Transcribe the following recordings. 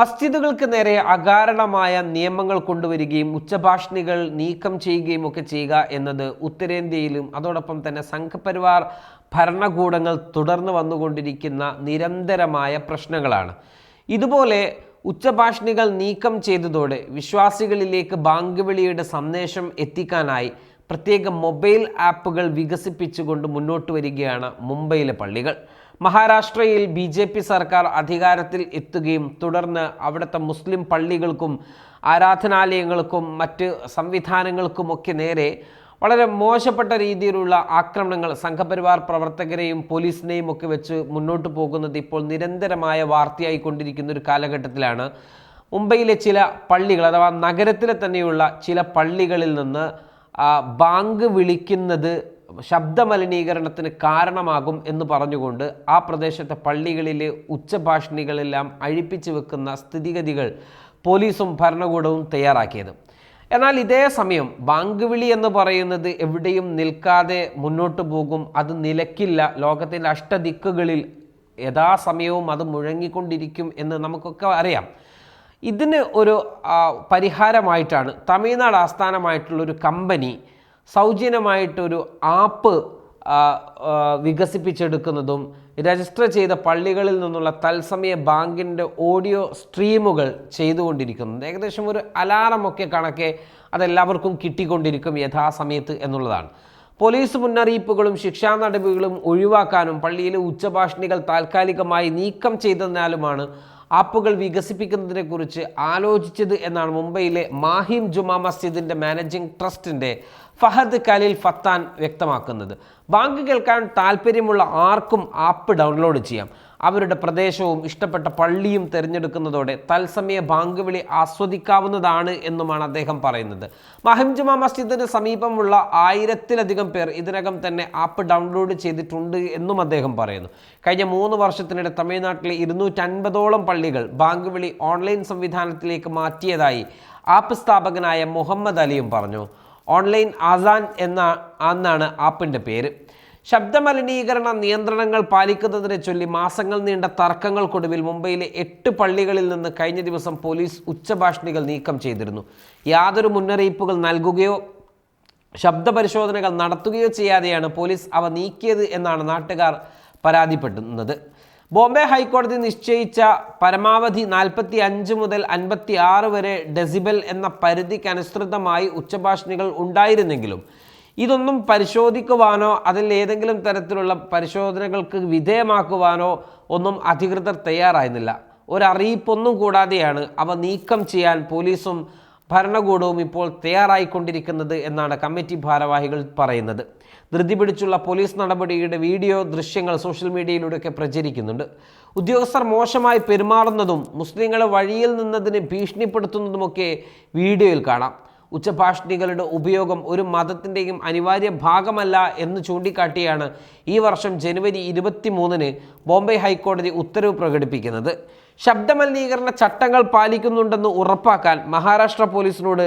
മസ്ജിദുകൾക്ക് നേരെ അകാരണമായ നിയമങ്ങൾ കൊണ്ടുവരികയും ഉച്ചഭാഷണികൾ നീക്കം ചെയ്യുകയും ഒക്കെ ചെയ്യുക എന്നത് ഉത്തരേന്ത്യയിലും അതോടൊപ്പം തന്നെ സംഘപരിവാർ ഭരണകൂടങ്ങൾ തുടർന്ന് വന്നുകൊണ്ടിരിക്കുന്ന നിരന്തരമായ പ്രശ്നങ്ങളാണ്. ഇതുപോലെ ഉച്ചഭാഷണികൾ നീക്കം ചെയ്തതോടെ വിശ്വാസികളിലേക്ക് ബാങ്ക് വിളിയുടെ സന്ദേശം എത്തിക്കാനായി പ്രത്യേക മൊബൈൽ ആപ്പുകൾ വികസിപ്പിച്ചുകൊണ്ട് മുന്നോട്ട് വരികയാണ് മുംബൈയിലെ പള്ളികൾ. മഹാരാഷ്ട്രയിൽ ബി ജെ പി സർക്കാർ അധികാരത്തിൽ എത്തുകയും തുടർന്ന് അവിടുത്തെ മുസ്ലിം പള്ളികൾക്കും ആരാധനാലയങ്ങൾക്കും മറ്റ് സംവിധാനങ്ങൾക്കുമൊക്കെ നേരെ വളരെ മോശപ്പെട്ട രീതിയിലുള്ള ആക്രമണങ്ങൾ സംഘപരിവാർ പ്രവർത്തകരെയും പോലീസിനെയും ഒക്കെ വെച്ച് മുന്നോട്ട് പോകുന്നത് ഇപ്പോൾ നിരന്തരമായ വാർത്തയായിക്കൊണ്ടിരിക്കുന്ന ഒരു കാലഘട്ടത്തിലാണ്. മുംബൈയിലെ ചില പള്ളികൾ അഥവാ നഗരത്തിലെ തന്നെയുള്ള ചില പള്ളികളിൽ നിന്ന് ബാങ്ക് വിളിക്കുന്നത് ശബ്ദമലിനീകരണത്തിന് കാരണമാകും എന്ന് പറഞ്ഞുകൊണ്ട് ആ പ്രദേശത്തെ പള്ളികളിലെ ഉച്ചഭാഷണികളെല്ലാം അഴിപ്പിച്ചു വെക്കുന്ന സ്ഥിതിഗതികൾ പോലീസും ഭരണകൂടവും തയ്യാറാക്കിയത്. എന്നാൽ ഇതേ സമയം ബാങ്ക് വിളി എന്ന് പറയുന്നത് എവിടെയും നിൽക്കാതെ മുന്നോട്ട് പോകും. അത് നിലക്കില്ല. ലോകത്തിന്റെ അഷ്ടദിക്കുകളിൽ യഥാസമയവും അത് മുഴങ്ങിക്കൊണ്ടിരിക്കും എന്ന് നമുക്കൊക്കെ അറിയാം. ഇതിന് ഒരു പരിഹാരമായിട്ടാണ് തമിഴ്നാട് ആസ്ഥാനമായിട്ടുള്ളൊരു കമ്പനി സൗജന്യമായിട്ടൊരു ആപ്പ് വികസിപ്പിച്ചെടുക്കുന്നതും രജിസ്റ്റർ ചെയ്ത പള്ളികളിൽ നിന്നുള്ള തത്സമയ ബാങ്കിന്റെ ഓഡിയോ സ്ട്രീമുകൾ ചെയ്തുകൊണ്ടിരിക്കുന്നത് ഏകദേശം ഒരു അലാറമൊക്കെ കണക്കെ അതെല്ലാവർക്കും കിട്ടിക്കൊണ്ടിരിക്കും യഥാസമയത്ത് എന്നുള്ളതാണ്. പോലീസ് മുന്നറിയിപ്പുകളും ശിക്ഷാ നടപടികളും ഒഴിവാക്കാനും പള്ളിയിലെ ഉച്ചഭാഷണികൾ താൽക്കാലികമായി നീക്കം ചെയ്തതിനാലുമാണ് ആപ്പുകൾ വികസിപ്പിക്കുന്നതിനെക്കുറിച്ച് ആലോചിച്ചത് എന്നാണ് മുംബൈയിലെ മാഹിം ജുമാ മസ്ജിദിന്റെ മാനേജിംഗ് ട്രസ്റ്റിന്റെ ഫഹദ് ഖലീൽ ഫത്താൻ വ്യക്തമാക്കുന്നത്. ബാങ്ക് കേൾക്കാൻ താല്പര്യമുള്ള ആർക്കും ആപ്പ് ഡൗൺലോഡ് ചെയ്യാം. അവരുടെ പ്രദേശവും ഇഷ്ടപ്പെട്ട പള്ളിയും തിരഞ്ഞെടുക്കുന്നതോടെ തത്സമയ ബാങ്ക് വിളി ആസ്വദിക്കാവുന്നതാണ് എന്നുമാണ് അദ്ദേഹം പറയുന്നത്. മഹിം ജുമാ മസ്ജിദിന് സമീപമുള്ള ആയിരത്തിലധികം പേർ ഇതിനകം തന്നെ ആപ്പ് ഡൗൺലോഡ് ചെയ്തിട്ടുണ്ട് എന്നും അദ്ദേഹം പറയുന്നു. കഴിഞ്ഞ മൂന്ന് വർഷത്തിനിടെ തമിഴ്നാട്ടിലെ ഇരുന്നൂറ്റൻപതോളം പള്ളികൾ ബാങ്ക് വിളി ഓൺലൈൻ സംവിധാനത്തിലേക്ക് മാറ്റിയതായി ആപ്പ് സ്ഥാപകനായ മുഹമ്മദ് അലിയും പറഞ്ഞു. ഓൺലൈൻ ആസാൻ എന്ന എന്നാണ് ആപ്പിന്റെ പേര്. ശബ്ദമലിനീകരണ നിയന്ത്രണങ്ങൾ പാലിക്കുന്നതിനെ ചൊല്ലി മാസങ്ങൾ നീണ്ട തർക്കങ്ങൾക്കൊടുവിൽ മുംബൈയിലെ എട്ട് പള്ളികളിൽ നിന്ന് കഴിഞ്ഞ ദിവസം പോലീസ് ഉച്ചഭാഷണികൾ നീക്കം ചെയ്തിരുന്നു. യാതൊരു മുന്നറിയിപ്പുകൾ നൽകുകയോ ശബ്ദപരിശോധനകൾ നടത്തുകയോ ചെയ്യാതെയാണ് പോലീസ് അവ നീക്കിയത് എന്നാണ് നാട്ടുകാർ പരാതിപ്പെടുന്നത്. ബോംബെ ഹൈക്കോടതി നിശ്ചയിച്ച പരമാവധി നാൽപ്പത്തി അഞ്ച് മുതൽ അൻപത്തി ആറ് വരെ ഡെസിബൽ എന്ന പരിധിക്ക് അനുസൃതമായി ഉച്ചഭാഷണികൾ ഉണ്ടായിരുന്നെങ്കിലും ഇതൊന്നും പരിശോധിക്കുവാനോ അതിൽ ഏതെങ്കിലും തരത്തിലുള്ള പരിശോധനകൾക്ക് വിധേയമാക്കുവാനോ ഒന്നും അധികൃതർ തയ്യാറായിരുന്നില്ല. ഒരറിയിപ്പൊന്നും കൂടാതെയാണ് അവ നീക്കം ചെയ്യാൻ പോലീസും ഭരണകൂടവും ഇപ്പോൾ തയ്യാറായിക്കൊണ്ടിരിക്കുന്നത് എന്നാണ് കമ്മിറ്റി ഭാരവാഹികൾ പറയുന്നത്. ധൃതി പിടിച്ചുള്ള പോലീസ് നടപടിയുടെ വീഡിയോ ദൃശ്യങ്ങൾ സോഷ്യൽ മീഡിയയിലൂടെയൊക്കെ പ്രചരിക്കുന്നുണ്ട്. ഉദ്യോഗസ്ഥർ മോശമായി പെരുമാറുന്നതും മുസ്ലിങ്ങളെ വഴിയിൽ നിന്നതിന് ഭീഷണിപ്പെടുത്തുന്നതുമൊക്കെ വീഡിയോയിൽ കാണാം. ഉച്ചഭാഷണികളുടെ ഉപയോഗം ഒരു മതത്തിന്റെയും അനിവാര്യ ഭാഗമല്ല എന്ന് ചൂണ്ടിക്കാട്ടിയാണ് ഈ വർഷം ജനുവരി ഇരുപത്തി മൂന്നിന് ബോംബെ ഹൈക്കോടതി ഉത്തരവ് പ്രകടിപ്പിക്കുന്നത്. ശബ്ദമലിനീകരണ ചട്ടങ്ങൾ പാലിക്കുന്നുണ്ടെന്ന് ഉറപ്പാക്കാൻ മഹാരാഷ്ട്ര പോലീസിനോട്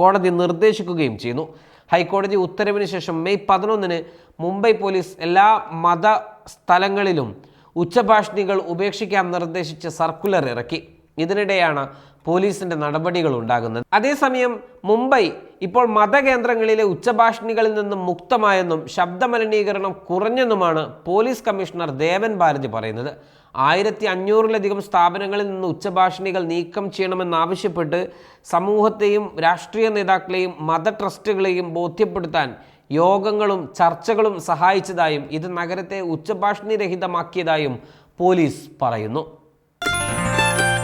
കോടതി നിർദ്ദേശിക്കുകയും ചെയ്യുന്നു. ഹൈക്കോടതി ഉത്തരവിന് ശേഷം മെയ് പതിനൊന്നിന് മുംബൈ പോലീസ് എല്ലാ മത സ്ഥലങ്ങളിലും ഉച്ചഭാഷിണികൾ ഉപേക്ഷിക്കാൻ നിർദ്ദേശിച്ച് സർക്കുലർ ഇറക്കി. ഇതിനിടെയാണ് പോലീസിന്റെ നടപടികൾ ഉണ്ടാകുന്നത്. അതേസമയം മുംബൈ ഇപ്പോൾ മതകേന്ദ്രങ്ങളിലെ ഉച്ചഭാഷണികളിൽ നിന്നും മുക്തമായെന്നും ശബ്ദമലിനീകരണം കുറഞ്ഞെന്നുമാണ് പോലീസ് കമ്മീഷണർ ദേവൻ ഭാരതി പറയുന്നത്. ആയിരത്തി അഞ്ഞൂറിലധികം സ്ഥാപനങ്ങളിൽ നിന്ന് ഉച്ചഭാഷണികൾ നീക്കം ചെയ്യണമെന്നാവശ്യപ്പെട്ട് സമൂഹത്തെയും രാഷ്ട്രീയ നേതാക്കളെയും മത ട്രസ്റ്റുകളെയും ബോധ്യപ്പെടുത്താൻ യോഗങ്ങളും ചർച്ചകളും സഹായിച്ചതായും ഇത് നഗരത്തെ ഉച്ചഭാഷണിരഹിതമാക്കിയതായും പോലീസ് പറയുന്നു.